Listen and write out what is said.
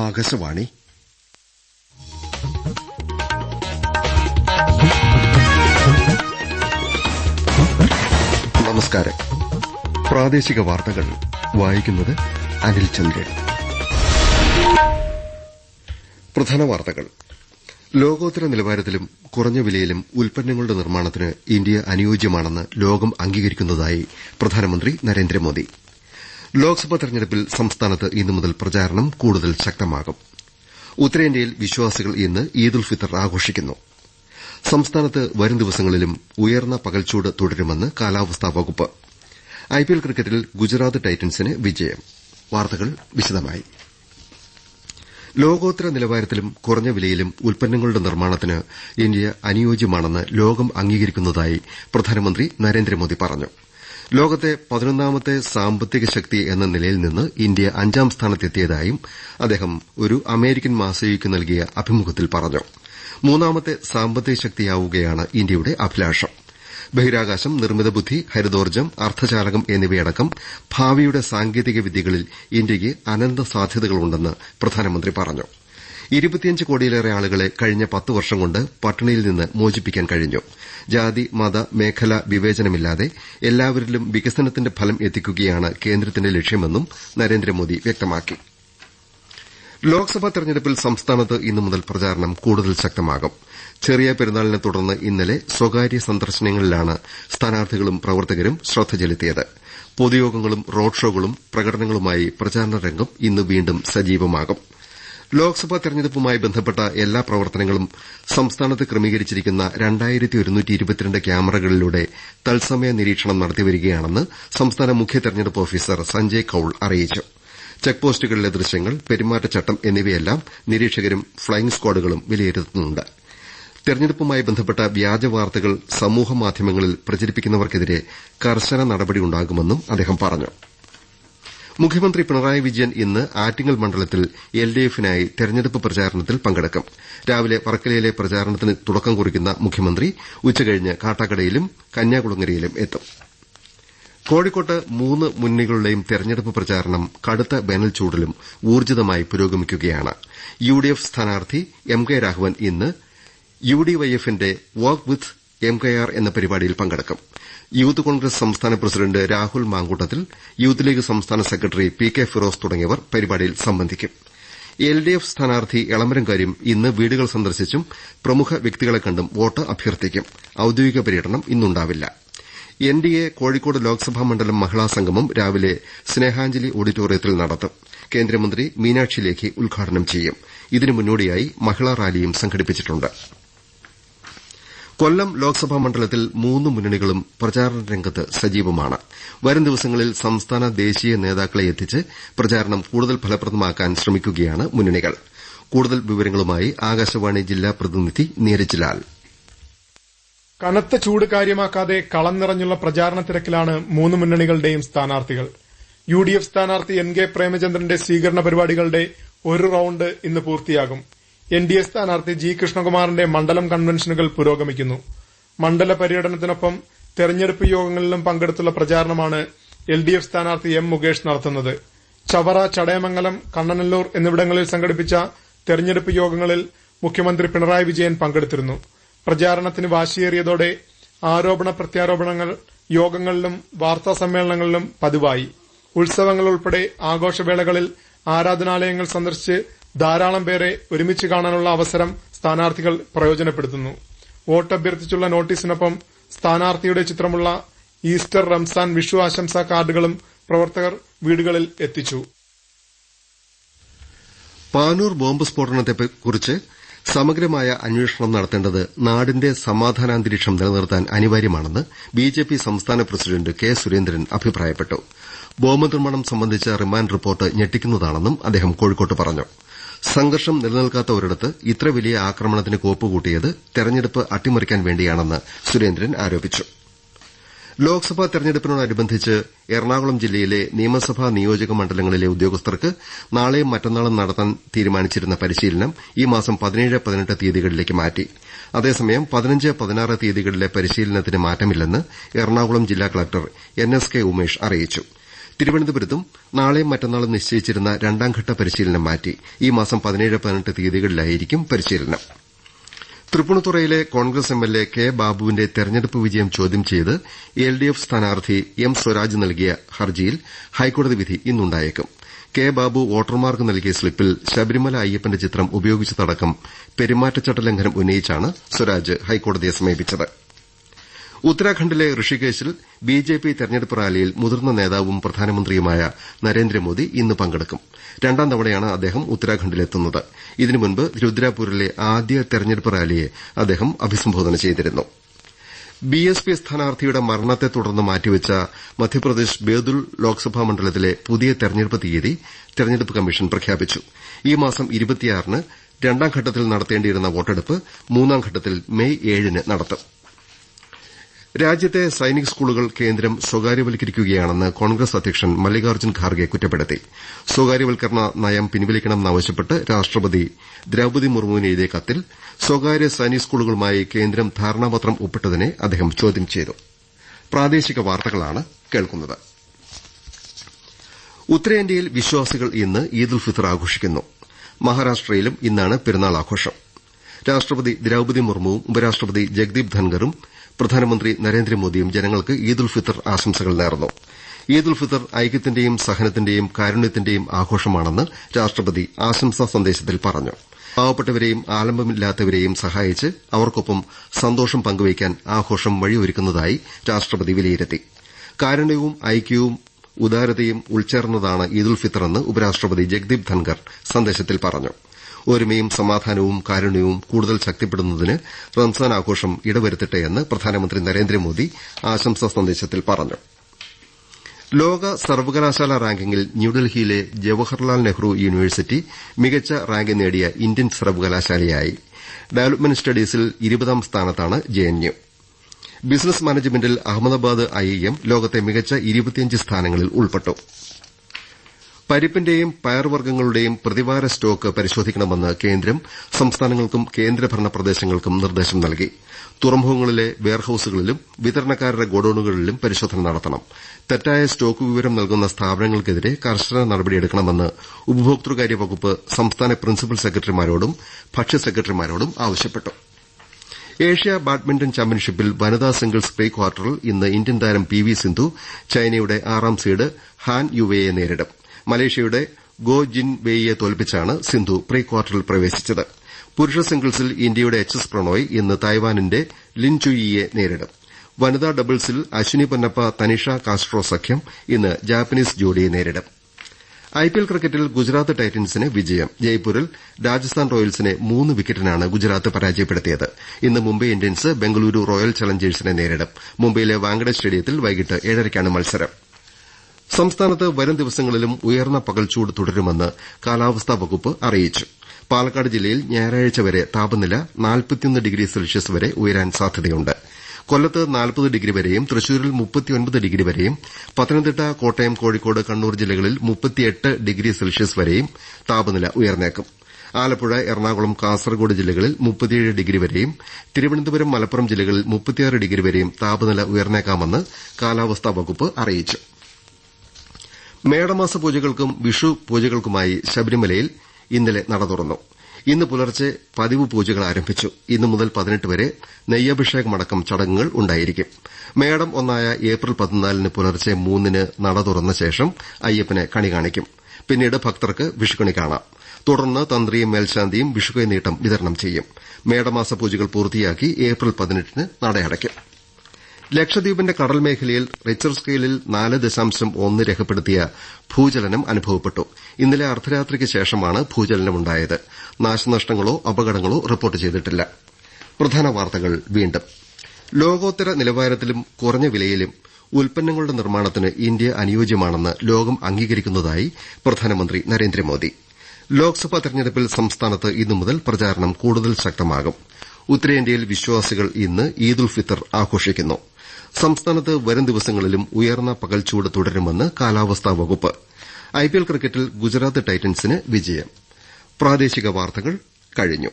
ആകാശവാണി. നമസ്കാരം. പ്രാദേശിക വാർത്തകൾ വായിക്കുന്നത് അനിൽ ചന്ദ്രൻ. പ്രധാന വാർത്തകൾ. ലോകോത്തര നിലവാരത്തിലും കുറഞ്ഞ വിലയിലും ഉൽപ്പന്നങ്ങളുടെ നിർമ്മാണത്തിന് ഇന്ത്യ അനുയോജ്യമാണെന്ന് ലോകം അംഗീകരിക്കുന്നതായി പ്രധാനമന്ത്രി നരേന്ദ്രമോദി. ലോക്സഭാ തെരഞ്ഞെടുപ്പിൽ സംസ്ഥാനത്ത് ഇന്നു മുതൽ പ്രചാരണം കൂടുതൽ ശക്തമാകും. ഉത്തരേന്ത്യയിൽ വിശ്വാസികൾ ഇന്ന് ഈദുൽ ഫിത്തർ ആഘോഷിക്കുന്നു. സംസ്ഥാനത്ത് വരും ദിവസങ്ങളിലും ഉയർന്ന പകൽച്ചൂട് തുടരുമെന്ന് കാലാവസ്ഥാ വകുപ്പ്. ഐപിഎൽ ക്രിക്കറ്റിൽ ഗുജറാത്ത് ടൈറ്റൻസിന് വിജയം. വാർത്തകൾ വിശദമായി. ലോകോത്തര നിലവാരത്തിലും കുറഞ്ഞ വിലയിലും ഉൽപ്പന്നങ്ങളുടെ നിർമ്മാണത്തിന് ഇന്ത്യ അനുയോജ്യമാണെന്ന് ലോകം അംഗീകരിക്കുന്നതായി പ്രധാനമന്ത്രി നരേന്ദ്രമോദി പറഞ്ഞു. ലോകത്തെ പതിനൊന്നാമത്തെ സാമ്പത്തിക ശക്തി എന്ന നിലയിൽ നിന്ന് ഇന്ത്യ അഞ്ചാം സ്ഥാനത്തെത്തിയതായും അദ്ദേഹം ഒരു അമേരിക്കൻ മാസികയ്ക്ക് നൽകിയ അഭിമുഖത്തിൽ പറഞ്ഞു. മൂന്നാമത്തെ സാമ്പത്തിക ശക്തിയാവുകയാണ് ഇന്ത്യയുടെ അഭിലാഷം. ബഹിരാകാശം നിർമ്മിത ബുദ്ധി ഹരിതോർജം അർദ്ധചാലകം എന്നിവയടക്കം ഭാവിയുടെ സാങ്കേതിക വിദ്യകളിൽ ഇന്ത്യയ്ക്ക് അനന്ത സാധ്യതകളുണ്ടെന്ന് പ്രധാനമന്ത്രി പറഞ്ഞു. ഇരുപത്തിയഞ്ച് കോടിയിലേറെ ആളുകളെ കഴിഞ്ഞ പത്ത് വർഷം കൊണ്ട് പട്ടിണിയിൽ നിന്ന് മോചിപ്പിക്കാൻ കഴിഞ്ഞു. ജാതി മത മേഖല വിവേചനമില്ലാതെ എല്ലാവരിലും വികസനത്തിന്റെ ഫലം എത്തിക്കുകയാണ് കേന്ദ്രത്തിന്റെ ലക്ഷ്യമെന്നും നരേന്ദ്രമോദി വ്യക്തമാക്കി. ലോക്സഭാ തെരഞ്ഞെടുപ്പിൽ സംസ്ഥാനത്ത് ഇന്നു മുതൽ പ്രചാരണം കൂടുതൽ ശക്തമാകും. ചെറിയ പെരുന്നാളിനെ തുടർന്ന് ഇന്നലെ സ്വകാര്യ സന്ദർശനങ്ങളിലാണ് സ്ഥാനാർത്ഥികളും പ്രവർത്തകരും ശ്രദ്ധ ചെലുത്തിയത്. പൊതുയോഗങ്ങളും റോഡ് ഷോകളും പ്രകടനങ്ങളുമായി പ്രചാരണ രംഗം ഇന്ന് വീണ്ടും സജീവമാകും. ലോക്സഭാ തെരഞ്ഞെടുപ്പുമായി ബന്ധപ്പെട്ട എല്ലാ പ്രവർത്തനങ്ങളും സംസ്ഥാനത്ത് ക്രമീകരിച്ചിരിക്കുന്ന ക്യാമറകളിലൂടെ തത്സമയ നിരീക്ഷണം നടത്തിവരികയാണെന്ന് സംസ്ഥാന മുഖ്യ തെരഞ്ഞെടുപ്പ് ഓഫീസർ സഞ്ജയ് കൌൾ അറിയിച്ചു. ചെക്ക് പോസ്റ്റുകളിലെ ദൃശ്യങ്ങൾ പെരുമാറ്റച്ചട്ടം എന്നിവയെല്ലാം നിരീക്ഷകരും ഫ്ളൈയിംഗ് സ്ക്വാഡുകളും വിലയിരുത്തുന്നുണ്ട്. തെരഞ്ഞെടുപ്പുമായി ബന്ധപ്പെട്ട വ്യാജ വാർത്തകൾ സമൂഹമാധ്യമങ്ങളിൽ പ്രചരിപ്പിക്കുന്നവർക്കെതിരെ കർശന നടപടിയുണ്ടാകുമെന്നും അദ്ദേഹം പറഞ്ഞു. മുഖ്യമന്ത്രി പിണറായി വിജയൻ ഇന്ന് ആറ്റിങ്ങൽ മണ്ഡലത്തിൽ എൽഡിഎഫിനായി തെരഞ്ഞെടുപ്പ് പ്രചാരണത്തിൽ പങ്കെടുക്കും. രാവിലെ വർക്കലയിലെ പ്രചാരണത്തിന് തുടക്കം കുറിക്കുന്ന മുഖ്യമന്ത്രി ഉച്ചകഴിഞ്ഞ് കാട്ടാക്കടയിലും കന്യാകുളങ്ങരയിലും എത്തും. കോഴിക്കോട്ട് മൂന്ന് മുന്നണികളുടെയും തെരഞ്ഞെടുപ്പ് പ്രചാരണം കടുത്ത വേനൽ ചൂടിലും ഊർജിതമായി പുരോഗമിക്കുകയാണ്. യുഡിഎഫ് സ്ഥാനാർത്ഥി എം കെ രാഘവൻ ഇന്ന് യുഡിവൈഎഫിന്റെ work with M K R എന്ന പരിപാടിയിൽ പങ്കെടുക്കും. യൂത്ത് കോൺഗ്രസ് സംസ്ഥാന president Rahul Mamkootathil youth league സംസ്ഥാന സെക്രട്ടറി പി കെ ഫിറോസ് തുടങ്ങിയവർ പരിപാടിയിൽ സംബന്ധിക്കും. എൽഡിഎഫ് സ്ഥാനാർത്ഥി എളമരം കാര്യം ഇന്ന് വീടുകൾ സന്ദർശിച്ചും പ്രമുഖ വ്യക്തികളെ കണ്ടും വോട്ട് അഭ്യർത്ഥിക്കും. ഔദ്യോഗിക പര്യടനം ഇന്നുണ്ടാവില്ല. എൻഡിഎ കോഴിക്കോട് ലോക്സഭാ മണ്ഡലം മഹിളാ സംഗമം രാവിലെ സ്നേഹാഞ്ജലി ഓഡിറ്റോറിയത്തിൽ നടത്തും. കേന്ദ്രമന്ത്രി മീനാക്ഷി ലേഖി ഉദ്ഘാടനം ചെയ്യും. ഇതിനു മുന്നോടിയായി മഹിളാ റാലിയും സംഘടിപ്പിച്ചിട്ടുണ്ട്. കൊല്ലം ലോക്സഭാ മണ്ഡലത്തിൽ മൂന്ന് മുന്നണികളും പ്രചാരണ രംഗത്ത് സജീവമാണ്. വരും ദിവസങ്ങളിൽ സംസ്ഥാന ദേശീയ നേതാക്കളെ എത്തിച്ച് പ്രചാരണം കൂടുതൽ ഫലപ്രദമാക്കാൻ ശ്രമിക്കുകയാണ് മുന്നണികൾ. കൂടുതൽ വിവരങ്ങളുമായി ആകാശവാണി ജില്ലാ പ്രതിനിധി നീരജ് ലാൽ. കനത്ത ചൂട് കാര്യമാക്കാതെ കളം നിറഞ്ഞുള്ള പ്രചാരണ തിരക്കിലാണ് മൂന്ന് മുന്നണികളുടെയും സ്ഥാനാർത്ഥികൾ. യു ഡി എഫ് സ്ഥാനാർത്ഥി എൻ കെ പ്രേമചന്ദ്രന്റെ സ്വീകരണ പരിപാടികളുടെ ഒരു റൌണ്ട് ഇന്ന് പൂർത്തിയാകും. എൻ ഡി എ സ്ഥാനാർത്ഥി ജി കൃഷ്ണകുമാറിന്റെ മണ്ഡലം കൺവെൻഷനുകൾ പുരോഗമിക്കുന്നു. മണ്ഡല പര്യടനത്തിനൊപ്പം തെരഞ്ഞെടുപ്പ് യോഗങ്ങളിലും പങ്കെടുത്തുള്ള പ്രചാരണമാണ് എൽ ഡി എഫ് സ്ഥാനാർത്ഥി എം മുകേഷ് നടത്തുന്നത്. ചവറ ചടയമംഗലം കണ്ണനല്ലൂർ എന്നിവിടങ്ങളിൽ സംഘടിപ്പിച്ച തെരഞ്ഞെടുപ്പ് യോഗങ്ങളിൽ മുഖ്യമന്ത്രി പിണറായി വിജയൻ പങ്കെടുത്തിരുന്നു. പ്രചാരണത്തിന് വാശിയേറിയതോടെ ആരോപണ പ്രത്യാരോപണങ്ങൾ യോഗങ്ങളിലും വാർത്താ സമ്മേളനങ്ങളിലും പതിവായി. ഉത്സവങ്ങൾ ഉൾപ്പെടെ ആഘോഷവേളകളിൽ ആരാധനാലയങ്ങൾ സന്ദർശിച്ച് ധാരാളം പേരെ ഒരുമിച്ച് കാണാനുള്ള അവസരം സ്ഥാനാർത്ഥികൾ പ്രയോജനപ്പെടുത്തുന്നു. വോട്ട് അഭ്യർത്ഥിച്ചുള്ള നോട്ടീസിനൊപ്പം സ്ഥാനാർത്ഥിയുടെ ചിത്രമുള്ള ഈസ്റ്റർ റംസാൻ വിഷു ആശംസാ കാർഡുകളും പ്രവർത്തകർ വീടുകളിൽ എത്തിച്ചു. പാനൂർ ബോംബ് സ്ഫോടനത്തെക്കുറിച്ച് സമഗ്രമായ അന്വേഷണം നടത്തേണ്ടത് നാടിന്റെ സമാധാനാന്തരീക്ഷം നിലനിർത്താൻ അനിവാര്യമാണെന്ന് ബിജെപി സംസ്ഥാന പ്രസിഡന്റ് കെ സുരേന്ദ്രൻ അഭിപ്രായപ്പെട്ടു. ബോംബ് നിർമ്മാണം സംബന്ധിച്ച റിമാൻഡ് റിപ്പോർട്ട് ഞെട്ടിക്കുന്നതാണെന്നും അദ്ദേഹം കോഴിക്കോട്ട് പറഞ്ഞു. സംഘർഷം നിലനിൽക്കാത്ത ഒരിടത്ത് ഇത്ര വലിയ ആക്രമണത്തിന് കോപ്പുകൂട്ടിയത് തെരഞ്ഞെടുപ്പ് അട്ടിമറിക്കാൻ വേണ്ടിയാണെന്ന് സുരേന്ദ്രൻ ആരോപിച്ചു. ലോക്സഭാ തെരഞ്ഞെടുപ്പിനോടനുബന്ധിച്ച് എറണാകുളം ജില്ലയിലെ നിയമസഭാ നിയോജക മണ്ഡലങ്ങളിലെ ഉദ്യോഗസ്ഥർക്ക് നാളെയും മറ്റന്നാളും നടത്താൻ തീരുമാനിച്ചിരുന്ന പരിശീലനം ഈ മാസം പതിനേഴ് പതിനെട്ട് തീയതികളിലേക്ക് മാറ്റി. അതേസമയം പതിനഞ്ച് പതിനാറ് തീയതികളിലെ പരിശീലനത്തിന് മാറ്റമില്ലെന്ന് എറണാകുളം ജില്ലാ collector N S K Umesh അറിയിച്ചു. തിരുവനന്തപുരത്തും നാളെയും മറ്റന്നാളും നിശ്ചയിച്ചിരുന്ന രണ്ടാംഘട്ട പരിശീലനം മാറ്റി ഈ മാസം പതിനേഴ് പതിനെട്ട് തീയതികളിലായിരിക്കും പരിശീലനം. തൃപ്പൂണിത്തുറയിലെ കോൺഗ്രസ് എംഎൽഎ കെ ബാബുവിന്റെ തെരഞ്ഞെടുപ്പ് വിജയം ചോദ്യം ചെയ്ത് എൽഡിഎഫ് സ്ഥാനാർത്ഥി എം സ്വരാജ് നൽകിയ ഹർജിയിൽ ഹൈക്കോടതി വിധി ഇന്നുണ്ടായേക്കും. കെ ബാബു വോട്ടർമാർക്ക് നൽകിയ സ്ലിപ്പിൽ ശബരിമല അയ്യപ്പന്റെ ചിത്രം ഉപയോഗിച്ചതടക്കം പെരുമാറ്റച്ചട്ട ലംഘനം ഉന്നയിച്ചാണ് സ്വരാജ് ഹൈക്കോടതിയെ സമീപിച്ചത്. ഉത്തരാഖണ്ഡിലെ ഋഷികേശിൽ ബിജെപി തെരഞ്ഞെടുപ്പ് റാലിയിൽ മുതിർന്ന നേതാവും പ്രധാനമന്ത്രിയുമായ നരേന്ദ്രമോദി ഇന്ന് പങ്കെടുക്കും. രണ്ടാം തവണയാണ് അദ്ദേഹം ഉത്തരാഖണ്ഡിലെത്തുന്നത്. ഇതിനുമുൻപ് രുദ്രാപൂരിലെ ആദ്യ തെരഞ്ഞെടുപ്പ് റാലിയെ അദ്ദേഹം അഭിസംബോധന ചെയ്തിരുന്നു. ബി എസ് പി സ്ഥാനാർത്ഥിയുടെ മരണത്തെ തുടർന്ന് മാറ്റിവെച്ച മധ്യപ്രദേശ് ബേദുൽ ലോക്സഭാ മണ്ഡലത്തിലെ പുതിയ തെരഞ്ഞെടുപ്പ് തീയതി തെരഞ്ഞെടുപ്പ് കമ്മീഷൻ പ്രഖ്യാപിച്ചു. ഈ മാസം രണ്ടാം ഘട്ടത്തിൽ നടത്തേണ്ടിയിരുന്ന വോട്ടെടുപ്പ് മൂന്നാം ഘട്ടത്തിൽ മെയ് ഏഴിന് നടത്തും. രാജ്യത്തെ സൈനിക് സ്കൂളുകൾ കേന്ദ്രം സ്വകാര്യവൽക്കരിക്കുകയാണെന്ന് കോൺഗ്രസ് അധ്യക്ഷൻ മല്ലികാർജുൻ ഖാർഗെ കുറ്റപ്പെടുത്തി. സ്വകാര്യവൽക്കരണ നയം പിൻവലിക്കണമെന്നാവശ്യപ്പെട്ട് രാഷ്ട്രപതി ദ്രൌപതി മുർമുവിന് എഴുതിയ കത്തിൽ സ്വകാര്യ സൈനിക് സ്കൂളുകളുമായി കേന്ദ്രം ധാരണാപത്രം ഒപ്പിട്ടതിനെ അദ്ദേഹം ചോദ്യം ചെയ്തു. ഉത്തരേന്ത്യയിൽ വിശ്വാസികൾ ഇന്ന് ഈദ് ഉൽ ഫിത്തർ ആഘോഷിക്കുന്നു. മഹാരാഷ്ട്രയിലും ഇന്നാണ് പെരുന്നാൾ ആഘോഷം. രാഷ്ട്രപതി ദ്രൌപതി മുർമുവും ഉപരാഷ്ട്രപതി ജഗ്ദീപ് ധൻഖറും പ്രധാനമന്ത്രി നരേന്ദ്രമോദിയും ജനങ്ങൾക്ക് ഈദ് ഉൽ ഫിത്തർ ആശംസകൾ നേർന്നു. ഈദ് ഉൽ ഫിത്തർ ഐക്യത്തിന്റെയും സഹനത്തിന്റെയും കാരുണ്യത്തിന്റെയും ആഘോഷമാണെന്ന് രാഷ്ട്രപതി ആശംസാ സന്ദേശത്തിൽ പറഞ്ഞു. പാവപ്പെട്ടവരെയും ആലംബമില്ലാത്തവരെയും സഹായിച്ച് അവർക്കൊപ്പം സന്തോഷം പങ്കുവയ്ക്കാൻ ആഘോഷം വഴിയൊരുക്കുന്നതായി രാഷ്ട്രപതി വിലയിരുത്തി. കാരുണ്യവും ഐക്യവും ഉദാരതയും ഉൾച്ചേർന്നതാണ് ഈദ് ഉൽ ഫിത്തറെന്ന് ഉപരാഷ്ട്രപതി ജഗ്ദീപ് ധൻഖർ സന്ദേശത്തിൽ പറഞ്ഞു. ഒരുമയും സമാധാനവും കാരുണ്യവും കൂടുതൽ ശക്തിപ്പെടുന്നതിന് റംസാൻ ആഘോഷം ഇടവരുത്തട്ടെയെന്ന് പ്രധാനമന്ത്രി നരേന്ദ്രമോദി ആശംസാ സന്ദേശത്തിൽ പറഞ്ഞു. ലോക സർവകലാശാല റാങ്കിംഗിൽ ന്യൂഡൽഹിയിലെ ജവഹർലാൽ നെഹ്റു യൂണിവേഴ്സിറ്റി മികച്ച റാങ്ക് നേടിയ ഇന്ത്യൻ സർവകലാശാലയായി. ഡെവലപ്മെന്റ് സ്റ്റഡീസിൽ ഇരുപതാം സ്ഥാനത്താണ് ജെഎൻയു ബിസിനസ് മാനേജ്മെന്റിൽ അഹമ്മദാബാദ് ഐഐഎം ലോകത്തെ മികച്ച സ്ഥാനങ്ങളിൽ ഉൾപ്പെട്ടു. പരിപ്പിന്റെയും പയർവർഗങ്ങളുടെയും പ്രതിവാര സ്റ്റോക്ക് പരിശോധിക്കണമെന്ന് കേന്ദ്രം സംസ്ഥാനങ്ങൾക്കും കേന്ദ്രഭരണ പ്രദേശങ്ങൾക്കും നിർദ്ദേശം നൽകി. തുറമുഖങ്ങളിലെ വെയർഹൌസുകളിലും വിതരണക്കാരുടെ ഗോഡൌണുകളിലും പരിശോധന നടത്തണം. തെറ്റായ സ്റ്റോക്ക് വിവരം നൽകുന്ന സ്ഥാപനങ്ങൾക്കെതിരെ കർശന നടപടിയെടുക്കണമെന്ന് ഉപഭോക്തൃകാര്യ വകുപ്പ് സംസ്ഥാന പ്രിൻസിപ്പൽ സെക്രട്ടറിമാരോടും ഭക്ഷ്യ സെക്രട്ടറിമാരോടും ആവശ്യപ്പെട്ടു. ഏഷ്യ ബാഡ്മിന്റൺ ചാമ്പ്യൻഷിപ്പിൽ വനിതാ സിംഗിൾസ് പ്രീ ക്വാർട്ടറിൽ ഇന്ന് ഇന്ത്യൻ താരം പി വി സിന്ധു ചൈനയുടെ ആറാം സീഡ് ഹാൻ യുവയെ നേരിടും. മലേഷ്യയുടെ ഗോ ജിൻ വെയിയെ തോൽപ്പിച്ചാണ് സിന്ധു പ്രീ ക്വാർട്ടറിൽ പ്രവേശിച്ചത്. പുരുഷ സിംഗിൾസിൽ ഇന്ത്യയുടെ എച്ച് എസ് പ്രണോയ് ഇന്ന് തായ്വാനിന്റെ ലിൻ ചുയിയെ നേരിടും. വനിതാ ഡബിൾസിൽ അശ്വിനി പൊന്നപ്പ തനിഷ കാസ്ട്രോ സഖ്യം ഇന്ന് ജാപ്പനീസ് ജോഡിയെ നേരിടും. ഐപിഎൽ ക്രിക്കറ്റിൽ ഗുജറാത്ത് ടൈറ്റൻസിന് വിജയം. ജയ്പൂരിൽ രാജസ്ഥാൻ റോയൽസിനെ മൂന്ന് വിക്കറ്റിനാണ് ഗുജറാത്ത് പരാജയപ്പെടുത്തിയത്. ഇന്ന് മുംബൈ ഇന്ത്യൻസ് ബംഗളൂരു റോയൽ ചലഞ്ചേഴ്സിനെ നേരിടും. മുംബൈയിലെ വാങ്കഡ സ്റ്റേഡിയത്തിൽ വൈകിട്ട് ഏഴരയ്ക്കാണ് മത്സരം. സംസ്ഥാനത്ത് വരും ദിവസങ്ങളിലും ഉയർന്ന പകൽച്ചൂട് തുടരുമെന്ന് കാലാവസ്ഥാ വകുപ്പ് അറിയിച്ചു. പാലക്കാട് ജില്ലയിൽ ഞായറാഴ്ച വരെ താപനില ഡിഗ്രി സെൽഷ്യസ് വരെ ഉയരാൻ സാധ്യതയുണ്ട്. കൊല്ലത്ത് നാൽപ്പത് ഡിഗ്രി വരെയും തൃശൂരിൽ മുപ്പത്തിയൊൻപത് ഡിഗ്രി വരെയും പത്തനംതിട്ട കോട്ടയം കോഴിക്കോട് കണ്ണൂർ ജില്ലകളിൽ മുപ്പത്തിയെട്ട് ഡിഗ്രി സെൽഷ്യസ് വരെയും താപനില ഉയർന്നേക്കും. ആലപ്പുഴ എറണാകുളം കാസർഗോഡ് ജില്ലകളിൽ മുപ്പത്തിയേഴ് ഡിഗ്രി വരെയും തിരുവനന്തപുരം മലപ്പുറം ജില്ലകളിൽ മുപ്പത്തിയാറ് ഡിഗ്രി വരെയും താപനില ഉയർന്നേക്കാമെന്ന് കാലാവസ്ഥാ വകുപ്പ് അറിയിച്ചു. മേടമാസ പൂജകൾക്കും വിഷു പൂജകൾക്കുമായി ശബരിമലയിൽ ഇന്നലെ നട തുറന്നു. ഇന്ന് പുലർച്ചെ പതിവ് പൂജകൾ ആരംഭിച്ചു. ഇന്നു മുതൽ പതിനെട്ട് വരെ നെയ്യഭിഷേകമടക്കം ചടങ്ങുകൾ ഉണ്ടായിരിക്കും. മേടം ഒന്നായ ഏപ്രിൽ പതിനാലിന് പുലർച്ചെ മൂന്നിന് നട തുറന്ന ശേഷം അയ്യപ്പനെ കണി കാണിക്കും. പിന്നീട് ഭക്തർക്ക് വിഷുക്കണി കാണാം തുടർന്ന് തന്ത്രിയും മേൽശാന്തിയും വിഷുക്കൈ നീട്ടം വിതരണം ചെയ്യും. മേടമാസ പൂജകൾ പൂർത്തിയാക്കി ഏപ്രിൽ പതിനെട്ടിന് നടയടയ്ക്കും. ലക്ഷദ്വീപിന്റെ കടൽ മേഖലയിൽ റിച്ചർ സ്കെയിലിൽ നാല് ദശാംശം ഒന്ന് രേഖപ്പെടുത്തിയ ഭൂചലനം അനുഭവപ്പെട്ടു. ഇന്നലെ അർദ്ധരാത്രിക്ക് ശേഷമാണ് ഭൂചലനമുണ്ടായത് നാശനഷ്ടങ്ങളോ അപകടങ്ങളോ റിപ്പോർട്ട് ചെയ്തിട്ടില്ല. പ്രധാന വാർത്തകൾ വീണ്ടും. ലോകോത്തര നിലവാരത്തിലും കുറഞ്ഞ വിലയിലും ഉൽപ്പന്നങ്ങളുടെ നിർമ്മാണത്തിന് ഇന്ത്യ അനുയോജ്യമാണെന്ന് ലോകം അംഗീകരിക്കുന്നതായി പ്രധാനമന്ത്രി നരേന്ദ്രമോദി. ലോക്സഭാ തെരഞ്ഞെടുപ്പിൽ സംസ്ഥാനത്ത് ഇന്നു മുതൽ പ്രചാരണം കൂടുതൽ ശക്തമാകും. ഉത്തരേന്ത്യയിൽ വിശ്വാസികൾ ഇന്ന് ഈദ് ഉൽ ഫിത്തർ ആഘോഷിക്കുന്നു. സംസ്ഥാനത്ത് വരും ദിവസങ്ങളിലും ഉയർന്ന പകൽച്ചൂട് തുടരുമെന്ന് കാലാവസ്ഥാ വകുപ്പ്. ഐപിഎൽ ക്രിക്കറ്റിൽ ഗുജറാത്ത് ടൈറ്റൻസിന് വിജയം.